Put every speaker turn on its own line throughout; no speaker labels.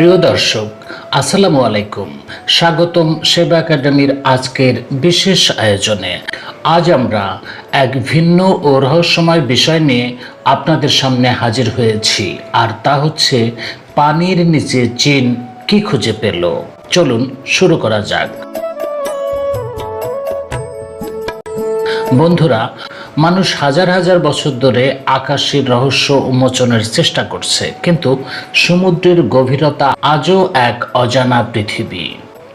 প্রিয় দর্শক, আসসালামু আলাইকুম। স্বাগতম সেবা একাডেমির আজকের বিশেষ আয়োজনে। আজ আমরা এক ভিন্ন ও রহস্যময় বিষয় নিয়ে আপনাদের সামনে হাজির হয়েছি, আর তা হচ্ছে পানির নিচে চীন কি খুঁজে পেল। চলুন শুরু করা যাক। বন্ধুরা মানুষ হাজার হাজার বছর ধরে আকাশের রহস্য উন্মোচনের চেষ্টা করছে, কিন্তু সমুদ্রের গভীরতা আজও এক অজানা পৃথিবী।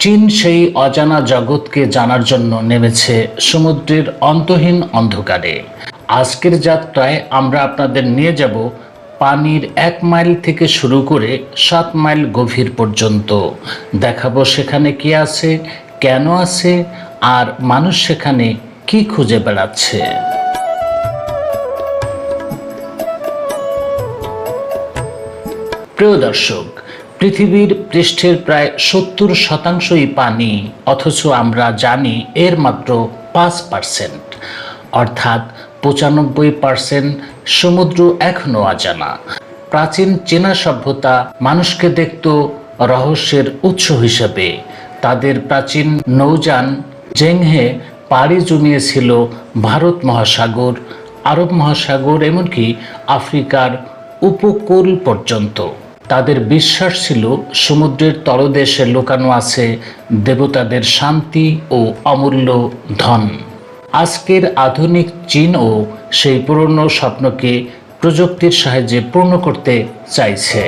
চীন সেই অজানা জগৎকে জানার জন্য নেমেছে সমুদ্রের অন্তহীন অন্ধকারে। আজকের যাত্রায় আমরা আপনাদের নিয়ে যাব পানির এক মাইল থেকে শুরু করে সাত মাইল গভীর পর্যন্ত। দেখাবো সেখানে কি আছে, কেন আছে, আর মানুষ সেখানে কি খুঁজে বেড়াচ্ছে। প্রিয় দর্শক, পৃথিবীর পৃষ্ঠের প্রায় সত্তর শতাংশই পানি, অথচ আমরা জানি এর মাত্র পাঁচ পার্সেন্ট। অর্থাৎ পঁচানব্বই পার্সেন্ট সমুদ্র এখনও অজানা। প্রাচীন চীনা সভ্যতা মানুষকে দেখত রহস্যের উৎস হিসেবে। তাদের প্রাচীন নৌযান জেংহে পাড়ি জমিয়েছিল ভারত মহাসাগর, আরব মহাসাগর, এমনকি আফ্রিকার উপকূল পর্যন্ত। তাদের বিশ্বাস ছিল সমুদ্রের তলদেশে লুকানো আছে দেবতাদের শান্তি ও অমূল্য ধন। আজকের আধুনিক চীনও সেই পুরনো স্বপ্নকে প্রযুক্তির সাহায্যে পূর্ণ করতে চাইছে।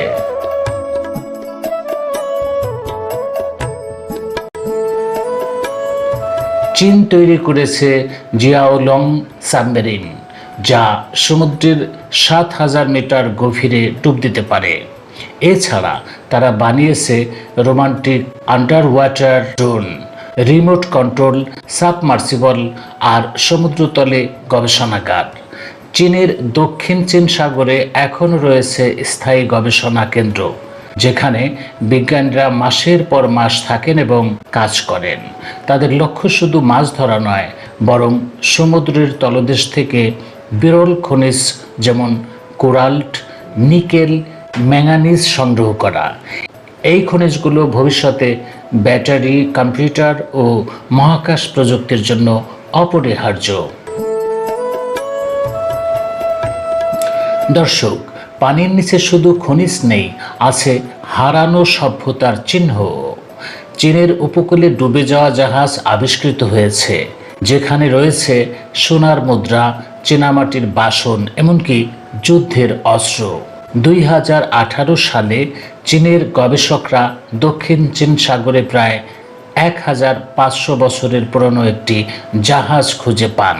চীন তৈরি করেছে জিয়াওলং সাবমেরিন, যা সমুদ্রের সাত হাজার মিটার গভীরে ডুব দিতে পারে। এছাড়া তারা বানিয়েছে romantic under water drone, remote control, submersible আর সমুদ্রতলে গবেষণাগার। চীনের দক্ষিণ চীন সাগরে এখনও রয়েছে স্থায়ী গবেষণা কেন্দ্র, যেখানে বিজ্ঞানীরা মাসের পর মাস থাকেন এবং কাজ করেন। তাদের লক্ষ্য শুধু মাছ ধরা নয়, বরং সমুদ্রের তলদেশ থেকে বিরল খনিজ যেমন কোরাল্ট, নিকেল ম্যাঙ্গানিজ সংগ্রহ করা। এই খনিজগুলো ভবিষ্যতে ব্যাটারি, কম্পিউটার ও মহাকাশ প্রযুক্তির জন্য অপরিহার্য। দর্শক, পানির নিচে শুধু খনিজ নেই, আছে হারানো সভ্যতার চিহ্ন। চীনের উপকূলে ডুবে যাওয়া জাহাজ আবিষ্কৃত হয়েছে, যেখানে রয়েছে সোনার মুদ্রা, চীনামাটির বাসন, এমনকি যুদ্ধের অস্ত্র। দুই হাজার আঠারো সালে চীনের গবেষকরা দক্ষিণ চীন সাগরে প্রায় এক হাজার পাঁচশো বছরের পুরনো একটি জাহাজ খুঁজে পান,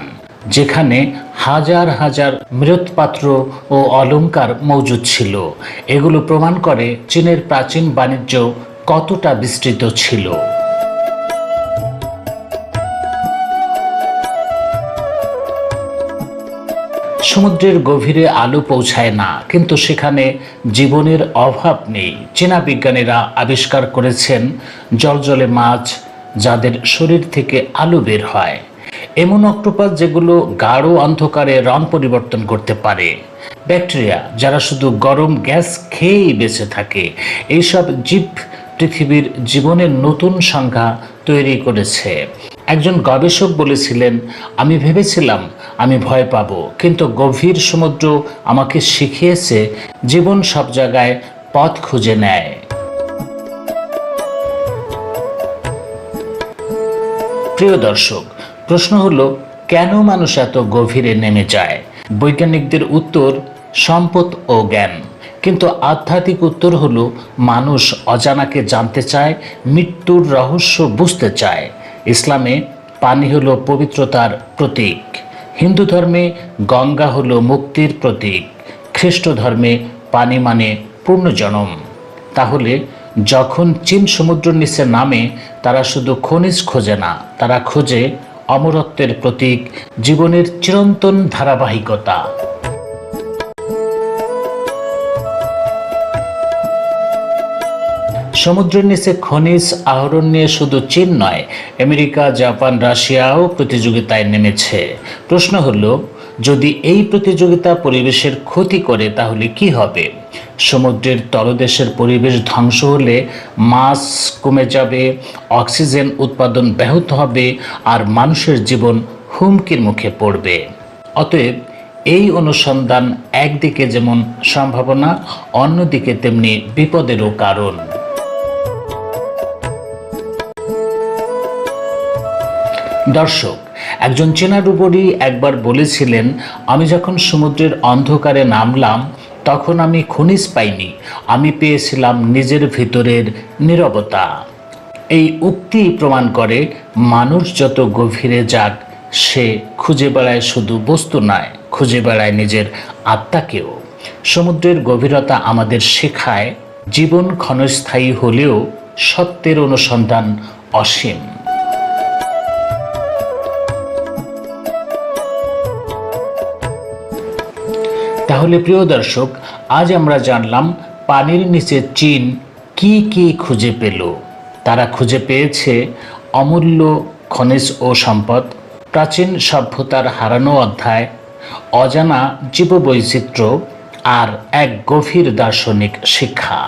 যেখানে হাজার হাজার মৃৎপাত্র ও অলংকার মজুদ ছিল। এগুলো প্রমাণ করে চীনের প্রাচীন বাণিজ্য কতটা বিস্তৃত ছিল। সমুদ্রের গভীরে আলো পৌঁছায় না, কিন্তু সেখানে জীবনের অভাব নেই। চীনা বিজ্ঞানীরা আবিষ্কার করেছেন জলজলে মাছ যাদের শরীর থেকে আলো বের হয়। এমন অক্টোপাস যেগুলো গাঢ় অন্ধকারে রং পরিবর্তন করতে পারে। ব্যাকটেরিয়া যারা শুধু গরম গ্যাস খেয়েই বেঁচে থাকে, এইসব জীব পৃথিবীর জীবনের নতুন সংখ্যা তৈরি করেছে। একজন গবেষক বলেছিলেন, আমি ভেবেছিলাম আমি ভয় পাব। কিন্তু গভীর সমুদ্র আমাকে শিখিয়েছে, জীবন সব জায়গায় পথ খুঁজে নেয়। প্রিয় দর্শক, প্রশ্ন হলো, কেন মানুষ এত গভীরে নেমে যায়? বৈজ্ঞানিকদের উত্তর, সম্পদ ও জ্ঞান। কিন্তু আধ্যাত্মিক উত্তর হলো, মানুষ অজানাকে জানতে চায়, মৃত্যুর রহস্য বুঝতে চায়। ইসলামে পানি হলো পবিত্রতার প্রতীক। হিন্দু ধর্মে গঙ্গা হল মুক্তির প্রতীক, খ্রিস্ট ধর্মে পানি মানে পূর্ণজনম তাহলে যখন চীন সমুদ্র নিচে নামে, তারা শুধু খনিজ খোঁজে না, তারা খোঁজে অমরত্বের প্রতীক, জীবনের চিরন্তন ধারাবাহিকতা। সমুদ্রের নিচে খনিজ আহরণ নিয়ে শুধু চীন নয়, আমেরিকা, জাপান, রাশিয়াও প্রতিযোগিতায় নেমেছে। প্রশ্ন হলো, যদি এই প্রতিযোগিতা পরিবেশের ক্ষতি করে, তাহলে কি হবে? সমুদ্রের তলদেশের পরিবেশ ধ্বংস হলে মাছ কমে যাবে, অক্সিজেন উৎপাদন ব্যাহত হবে, আর মানুষের জীবন হুমকির মুখে পড়বে। অতএব, এই অনুসন্ধান একদিকে যেমন সম্ভাবনা, অন্যদিকে তেমনি বিপদেরও কারণ। দর্শক, একজন চেনা ডুবুরি একবার বলেছিলেন, আমি যখন সমুদ্রের অন্ধকারে নামলাম, তখন আমি খনিজ পাইনি, আমি পেয়েছিলাম নিজের ভিতরের নীরবতা। এই উক্তি প্রমাণ করে মানুষ যত গভীরে যাক, সে খুঁজে বেড়ায় শুধু বস্তু নয়, খুঁজে বেড়ায় নিজের আত্মাকেও। সমুদ্রের গভীরতা আমাদের শেখায়, জীবন ক্ষণস্থায়ী হলেও সত্যের অনুসন্ধান অসীম। তাহলে প্রিয় দর্শক, আজ আমরা জানলাম পানির নিচে চীন কি কি খুঁজে পেল। তারা খুঁজে পেয়েছে অমূল্য খনিজ ও সম্পদ, প্রাচীন সভ্যতার হারানো অধ্যায়, অজানা জীববৈচিত্র্য আর এক গভীর দার্শনিক শিক্ষা।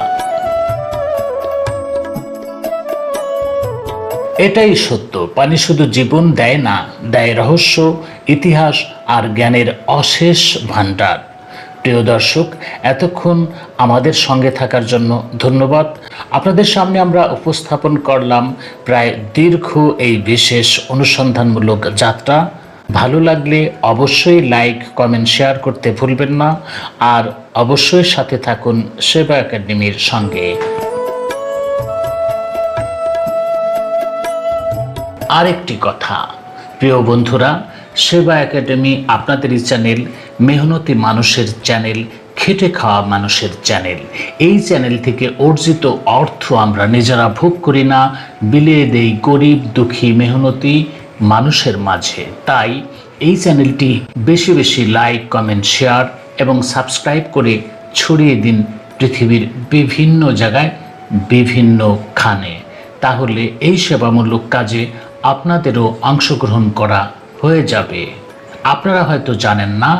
এটাই সত্য, পানি শুধু জীবন দেয় না, দেয় রহস্য, ইতিহাস আর জ্ঞানের অশেষ ভাণ্ডার। প্রিয় দর্শক, এতক্ষণ আমাদের সঙ্গে থাকার জন্য ধন্যবাদ। আপনাদের সামনে আমরা উপস্থাপন করলাম প্রায় দীর্ঘ এই বিশেষ অনুসন্ধানমূলক যাত্রা। ভালো লাগলে অবশ্যই লাইক, কমেন্ট, শেয়ার করতে ভুলবেন না। আর অবশ্যই সাথে থাকুন সেবা একাডেমির সঙ্গে। আরেকটি কথা, প্রিয় বন্ধুরা, সেবা একাডেমি আপনাদেরই চ্যানেল মেহনতি মানুষের চ্যানেল, খেটে খাওয়া মানুষের চ্যানেল। এই চ্যানেল থেকে অর্জিত অর্থ আমরা নিজেরা ভোগ করি না, বিলিয়ে দেই গরিব, দুঃখী, মেহনতি মানুষের মাঝে। তাই এই চ্যানেলটি বেশি বেশি লাইক, কমেন্ট, শেয়ার এবং সাবস্ক্রাইব করে ছড়িয়ে দিন পৃথিবীর বিভিন্ন জায়গায়, বিভিন্ন খানে। তাহলে এই সেবামূলক কাজে আপনাদেরও অংশগ্রহণ করা হয়ে যাবে। আপনারা হয়তো জানেন না,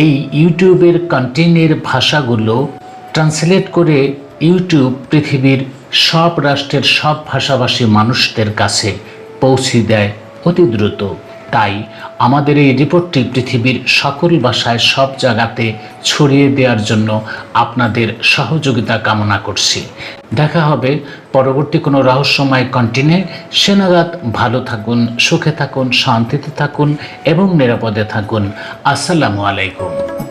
এই ইউটিউবের কন্টেন্টের ভাষাগুলো ট্রান্সলেট করে ইউটিউব পৃথিবীর সব রাষ্ট্রের সব ভাষাভাষী মানুষদের কাছে পৌঁছে দেয় অতি দ্রুত। তাই আমাদের এই রিপোর্টটি পৃথিবীর সকল ভাষায় সব জায়গাতে ছড়িয়ে দেওয়ার জন্য আপনাদের সহযোগিতা কামনা করছি। দেখা হবে পরবর্তী কোনো রহস্যময় কন্টিনে সেনাগাত ভালো থাকুন, সুখে থাকুন, শান্তিতে থাকুন এবং নিরাপদে থাকুন। আসসালামু আলাইকুম।